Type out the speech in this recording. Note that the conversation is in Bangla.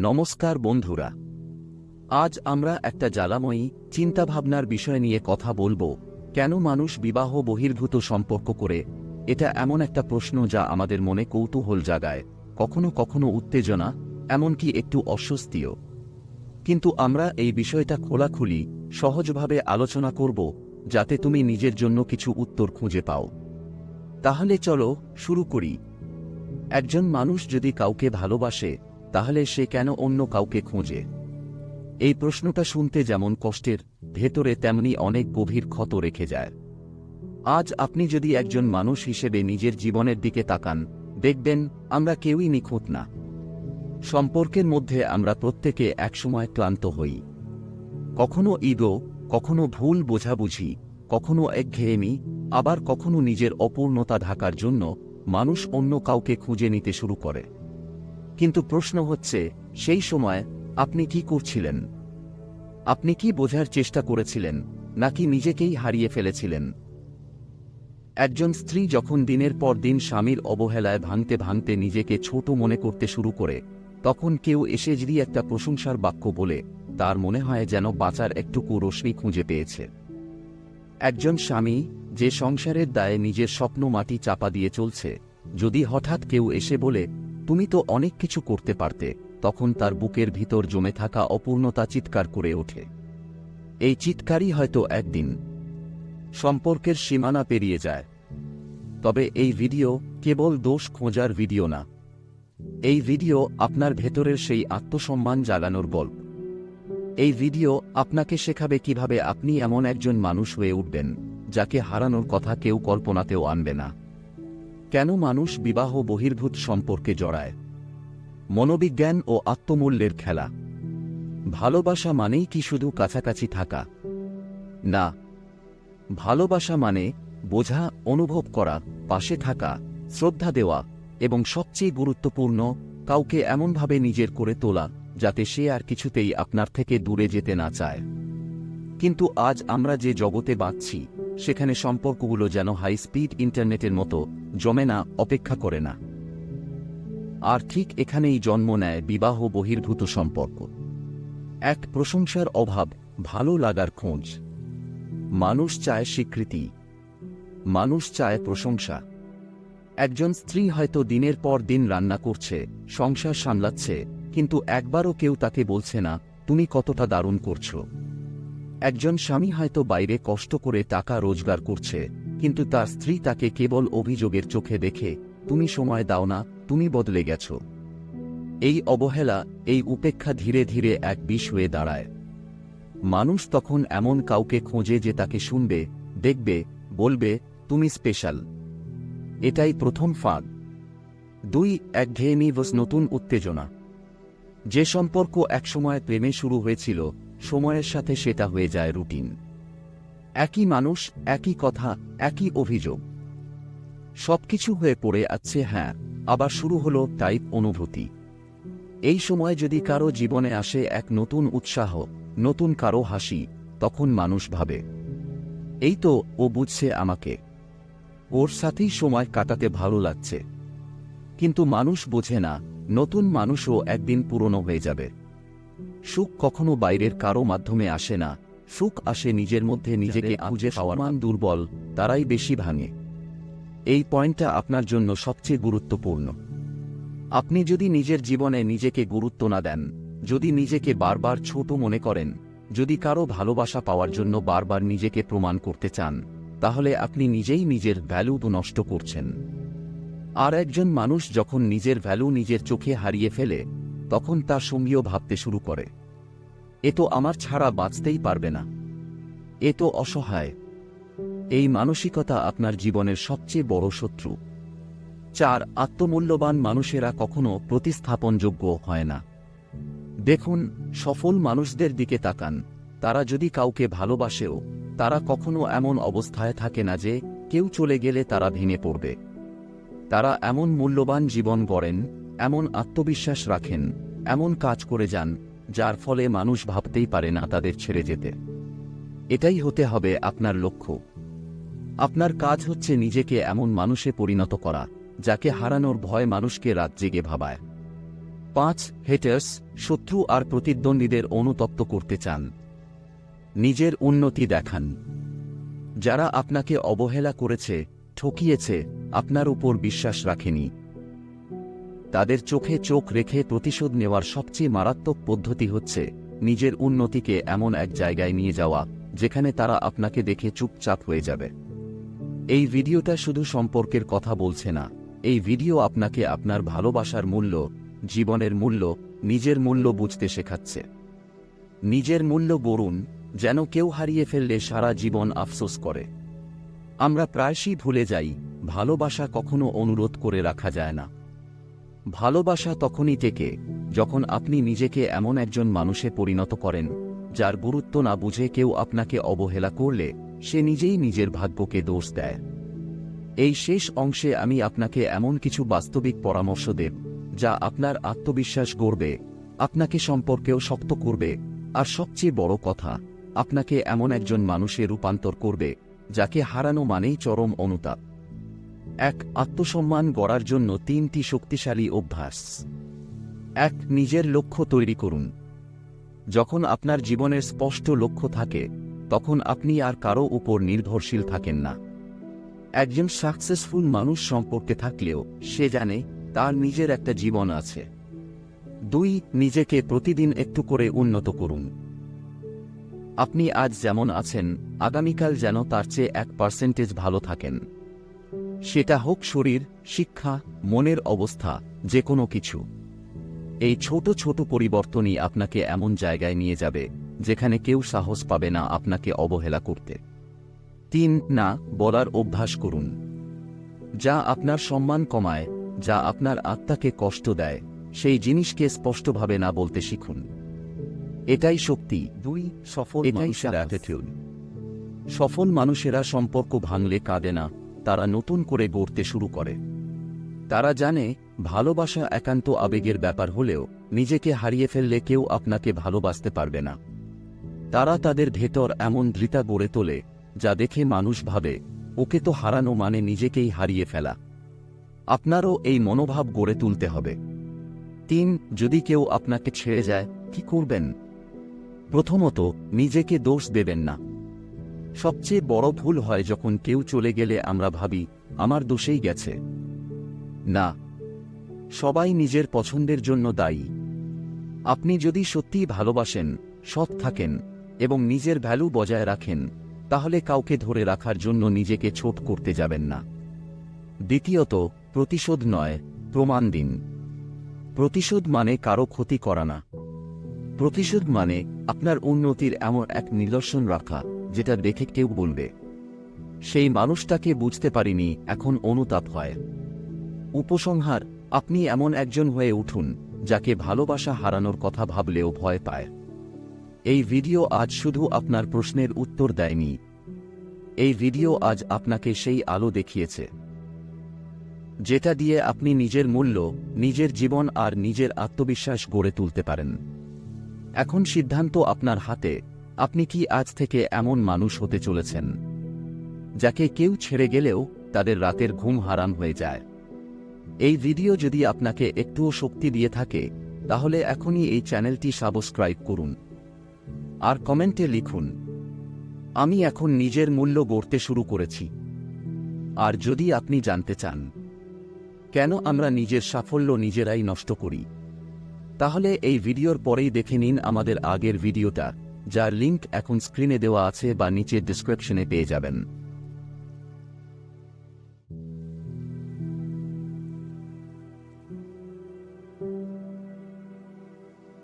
নমস্কার বন্ধুরা। আজ আমরা একটা জ্বালাময়ী চিন্তাভাবনার বিষয় নিয়ে কথা বলব, কেন মানুষ বিবাহ বহির্ভূত সম্পর্ক করে? এটা এমন একটা প্রশ্ন যা আমাদের মনে কৌতূহল জাগায়, কখনো কখনো উত্তেজনা, এমনকি একটু অস্বস্তিও। কিন্তু আমরা এই বিষয়টা খোলাখুলি, সহজভাবে আলোচনা করব, যাতে তুমি নিজের জন্য কিছু উত্তর খুঁজে পাও। তাহলে চলো শুরু করি। একজন মানুষ যদি কাউকে ভালোবাসে তাহলে সে কেন অন্য কাউকে খোঁজে? এই প্রশ্নটা শুনতে যেমন কষ্টের, ভেতরে তেমনি অনেক গভীর ক্ষত রেখে যায়। আজ আপনি যদি একজন মানুষ হিসেবে নিজের জীবনের দিকে তাকান, দেখবেন আমরা কেউই নিখুঁত না। সম্পর্কের মধ্যে আমরা প্রত্যেকে একসময় ক্লান্ত হই। কখনো ইগো, কখনো ভুল বোঝাবুঝি, কখনো একঘেয়েমি, আবার কখনো নিজের অপূর্ণতা ঢাকার জন্য মানুষ অন্য কাউকে খুঁজে নিতে শুরু করে। কিন্তু প্রশ্ন হচ্ছে, সেই সময় আপনি কি করছিলেন? আপনি কি বোঝার চেষ্টা করেছিলেন, নাকি নিজেকেই হারিয়ে ফেলেছিলেন? একজন স্ত্রী যখন দিনের পর দিন স্বামীর অবহেলায় ভাঙতে ভাঙতে নিজেকে ছোট মনে করতে শুরু করে, তখন কেউ এসে যদি একটা প্রশংসার বাক্য বলে, তার মনে হয় যেন বাঁচার একটুকু রশ্মি খুঁজে পেয়েছে। একজন স্বামী যে সংসারের দায়ে নিজের স্বপ্ন মাটি চাপা দিয়ে চলছে, যদি হঠাৎ কেউ এসে বলে তুমি তো অনেক কিছু করতে পারতে, তখন তার বুকের ভিতর জমে থাকা অপূর্ণতা চিৎকার করে ওঠে। এই চিৎকারই হয়তো একদিন সম্পর্কের সীমানা পেরিয়ে যায়। তবে এই ভিডিও কেবল দোষ খোঁজার ভিডিও না। এই ভিডিও আপনার ভেতরের সেই আত্মসম্মান জাগানোর গল্প। এই ভিডিও আপনাকে শেখাবে কীভাবে আপনি এমন একজন মানুষ হয়ে উঠবেন, যাকে হারানোর কথা কেউ কল্পনাতেও আনবে না। কেন মানুষ বিবাহ বহির্ভূত সম্পর্কে জড়ায়? মনোবিজ্ঞান ও আত্মমূল্যের খেলা। ভালোবাসা মানেই কি শুধু কাছাকাছি থাকা? না। ভালোবাসা মানে বোঝা, অনুভব করা, পাশে থাকা, শ্রদ্ধা দেওয়া এবং সবচেয়ে গুরুত্বপূর্ণ, কাউকে এমনভাবে নিজের করে তোলা যাতে সে আর কিছুতেই আপনার থেকে দূরে যেতে না চায়। কিন্তু আজ আমরা যে জগতে বাঁচছি সেখানে সম্পর্কগুলো যেন হাই স্পিড ইন্টারনেটের মতো জমে না, অপেক্ষা করে না। আর ঠিক এখানেই জন্ম নেয় বিবাহ বহির্ভূত সম্পর্ক। এক প্রশংসার অভাব, ভালো লাগার খোঁজ। মানুষ চায় স্বীকৃতি। মানুষ চায় প্রশংসা। একজন স্ত্রী হয়তো দিনের পর দিন রান্না করছে, সংসার সামলাচ্ছে, কিন্তু একবারও কেউ তাকে বলছে না, তুমি কতটা দারুণ করছ। একজন স্বামী হয়তো বাইরে কষ্ট করে টাকা রোজগার করছে, কিন্তু তার স্ত্রী তাকে কেবল অভিযোগের চোখে দেখে, তুমি সময় দাও না, তুমি বদলে গেছ। এই অবহেলা, এই উপেক্ষা ধীরে ধীরে এক বিষ হয়ে দাঁড়ায়। মানুষ তখন এমন কাউকে খোঁজে যে তাকে শুনবে, দেখবে, বলবে, তুমি স্পেশাল এটাই প্রথম ফাঁদ। দুই, একঘেয়েমি নতুন উত্তেজনা। যে সম্পর্ক একসময় প্রেমে শুরু হয়েছিল সময়ের সাথে সেটা হয়ে যায় রুটিন। একই মানুষ, একই কথা, একই অভিযোগ। সবকিছু হয়ে পড়ে আছে হ্যাঁ আবার শুরু হলো টাইপ অনুভূতি। এই সময় যদি কারও জীবনে আসে এক নতুন উৎসাহ, নতুন কারও হাসি, তখন মানুষ ভাবে, এই তো, ও বুঝছে আমাকে। ওর সাথেই সময় কাটাতে ভালো লাগছে। কিন্তু মানুষ বোঝে না, নতুন মানুষও একদিন পুরনো হয়ে যাবে। সুখ কখনো বাইরের কারও মাধ্যমে আসে না। সুখ আসে নিজের মধ্যে নিজেকে খুঁজে পাওয়ার মান দুর্বল তারাই বেশি ভাঙে। এই পয়েন্টটা আপনার জন্য সবচেয়ে গুরুত্বপূর্ণ। আপনি যদি নিজের জীবনে নিজেকে গুরুত্ব না দেন যদি নিজেকে বারবার ছোট মনে করেন যদি কারও ভালোবাসা পাওয়ার জন্য বারবার নিজেকে প্রমাণ করতে চান তাহলে আপনি নিজেই নিজের ভ্যালু নষ্ট করছেন। আর একজন মানুষ যখন নিজের ভ্যালু নিজের চোখে হারিয়ে ফেলে তখন তার সঙ্গীও ভাবতে শুরু করে। এ তো আমার ছাড়া বাঁচতেই পারবে না। এ তো অসহায়। এই মানসিকতা আপনার জীবনের সবচেয়ে বড় শত্রু। চার, আত্মমূল্যবান মানুষেরা কখনো প্রতিস্থাপনযোগ্য হয় না। দেখুন, সফল মানুষদের দিকে তাকান। তারা যদি কাউকে ভালোবাসেও, তারা কখনো এমন অবস্থায় থাকে না যে, কেউ চলে গেলে তারা ভেঙে পড়বে। তারা এমন মূল্যবান জীবন গড়েন, এমন আত্মবিশ্বাস রাখেন। এমন কাজ করে যান, যার ফলে মানুষ ভাবতেই পারে না তাদের ছেড়ে যেতে। এটাই হতে হবে আপনার লক্ষ্য। আপনার কাজ হচ্ছে নিজেকে এমন মানুষে পরিণত করা, যাকে হারানোর ভয় মানুষকে রাত জেগে ভাবায়। পাঁচ হেটার্স শত্রু আর প্রতিদ্বন্দ্বীদের অনুতপ্ত করতে চান। নিজের উন্নতি দেখান। যারা আপনাকে অবহেলা করেছে, ঠকিয়েছে, আপনার উপর বিশ্বাস রাখেনি। তাদের চোখে চোখ রেখে প্রতিশোধ নেওয়ার সবচেয়ে মারাত্মক পদ্ধতি হচ্ছে নিজের উন্নতিকে এমন এক জায়গায় নিয়ে যাওয়া, যেখানে তারা আপনাকে দেখে চুপচাপ হয়ে যাবে। এই ভিডিওটা শুধু সম্পর্কের কথা বলছে না, এই ভিডিও আপনাকে আপনার ভালোবাসার মূল্য, জীবনের মূল্য, নিজের মূল্য বুঝতে শেখাচ্ছে। নিজের মূল্য গড়ুন, যেন কেউ হারিয়ে ফেললে সারা জীবন আফসোস করে। আমরা প্রায়শই ভুলে যাই, ভালোবাসা কখনো অনুরোধ করে রাখা যায় না। ভালোবাসা তখনই টেকে যখন আপনি নিজেকে এমন একজন মানুষে পরিণত করেন, যার গুরুত্ব না বুঝে কেউ আপনাকে অবহেলা করলে, সে নিজেই নিজের ভাগ্যকে দোষ দেয়। এই শেষ অংশে আমি আপনাকে এমন কিছু বাস্তবিক পরামর্শ দেব, যা আপনার আত্মবিশ্বাস গড়বে, আপনাকে সম্পর্কেও শক্ত করবে, আর সবচেয়ে বড় কথা, আপনাকে এমন একজন মানুষে রূপান্তর করবে, যাকে হারানো মানেই চরম অনুতাপ। এক, আত্মসম্মান গড়ার জন্য তিনটি শক্তিশালী অভ্যাস। এক, নিজের লক্ষ্য তৈরি করুন। যখন আপনার জীবনের স্পষ্ট লক্ষ্য থাকে, তখন আপনি আর কারও উপর নির্ভরশীল থাকেন না। একজন সাকসেসফুল মানুষ সম্পর্কে থাকলেও, সে জানে, তার নিজের একটা জীবন আছে। দুই, নিজেকে প্রতিদিন একটু করে উন্নত করুন। আপনি আজ যেমন আছেন, আগামীকাল যেন তার চেয়ে এক পার্সেন্টেজ ভালো থাকেন। সেটা হোক শরীর শিক্ষা মনের অবস্থা যে কোনো কিছু। এই ছোট ছোট পরিবর্তনই আপনাকে এমন জায়গায় নিয়ে যাবে যেখানে কেউ সাহস পাবে না আপনাকে অবহেলা করতে। তিন না বলার অভ্যাস করুন। যা আপনার সম্মান কমায় যা আপনার আত্মাকে কষ্ট দেয় সেই জিনিসকে স্পষ্টভাবে না বলতে শিখুন। এটাই শক্তি। দুই সফল এটাই সফল মানুষেরা সম্পর্ক ভাঙলে কাঁদে না তারা নতুন করে গড়তে শুরু করে। তারা জানে, ভালোবাসা একান্ত আবেগের ব্যাপার হলেও নিজেকে হারিয়ে ফেললে কেউ আপনাকে ভালোবাসতে পারবে না। তারা তাদের ভেতর এমন দৃতা গড়ে তোলে, যা দেখে মানুষ ভাবে, ওকে তো হারানো মানে নিজেকেই হারিয়ে ফেলা। আপনারও এই মনোভাব গড়ে তুলতে হবে। তিন, যদি কেউ আপনাকে ছেড়ে যায়, কি করবেন? প্রথমত, নিজেকে দোষ দেবেন না। সবচেয়ে বড় ভুল হয় যখন কেউ চলে গেলে আমরা ভাবি, আমার দোষেই গেছে। না। সবাই নিজের পছন্দের জন্য দায়ী। আপনি যদি সত্যিই ভালোবাসেন, সৎ থাকেন এবং নিজের ভ্যালু বজায় রাখেন, তাহলে কাউকে ধরে রাখার জন্য নিজেকে ছোট করতে যাবেন না। দ্বিতীয়ত, প্রতিশোধ নয়, প্রমাণ দিন। প্রতিশোধ মানে কারও ক্ষতি করা না। প্রতিশোধ মানে আপনার উন্নতির এমন এক নিদর্শন রাখা। যেটা দেখে কেউ বলবে। সেই মানুষটাকে বুঝতে পারিনি, এখন অনুতাপ হয়। উপসংহার, আপনি এমন একজন হয়ে উঠুন, যাকে ভালোবাসা হারানোর কথা ভাবলেও ভয় পায়। এই ভিডিও আজ শুধু আপনার প্রশ্নের উত্তর দেয়নি। এই ভিডিও আজ আপনাকে সেই আলো দেখিয়েছে। যেটা দিয়ে আপনি নিজের মূল্য, নিজের জীবন আর নিজের আত্মবিশ্বাস গড়ে তুলতে পারেন। এখন সিদ্ধান্ত আপনার হাতে। আপনি কি আজ থেকে এমন মানুষ হতে চলেছেন, যাকে কেউ ছেড়ে গেলেও তাদের রাতের ঘুম হারান হয়ে যায়? এই ভিডিও যদি আপনাকে একটুও শক্তি দিয়ে থাকে, তাহলে এখনই এই চ্যানেলটি সাবস্ক্রাইব করুন। আর কমেন্টে লিখুন, আমি এখন নিজের মূল্য গড়তে শুরু করেছি। আর যদি আপনি জানতে চান, কেন আমরা নিজের সাফল্য নিজেরাই নষ্ট করি, তাহলে এই ভিডিওর পরেই দেখে নিন আমাদের আগের ভিডিওটা। যার লিঙ্ক এখন স্ক্রিনে দেওয়া আছে বা নিচের ডিসক্রিপশনে পেয়ে যাবেন।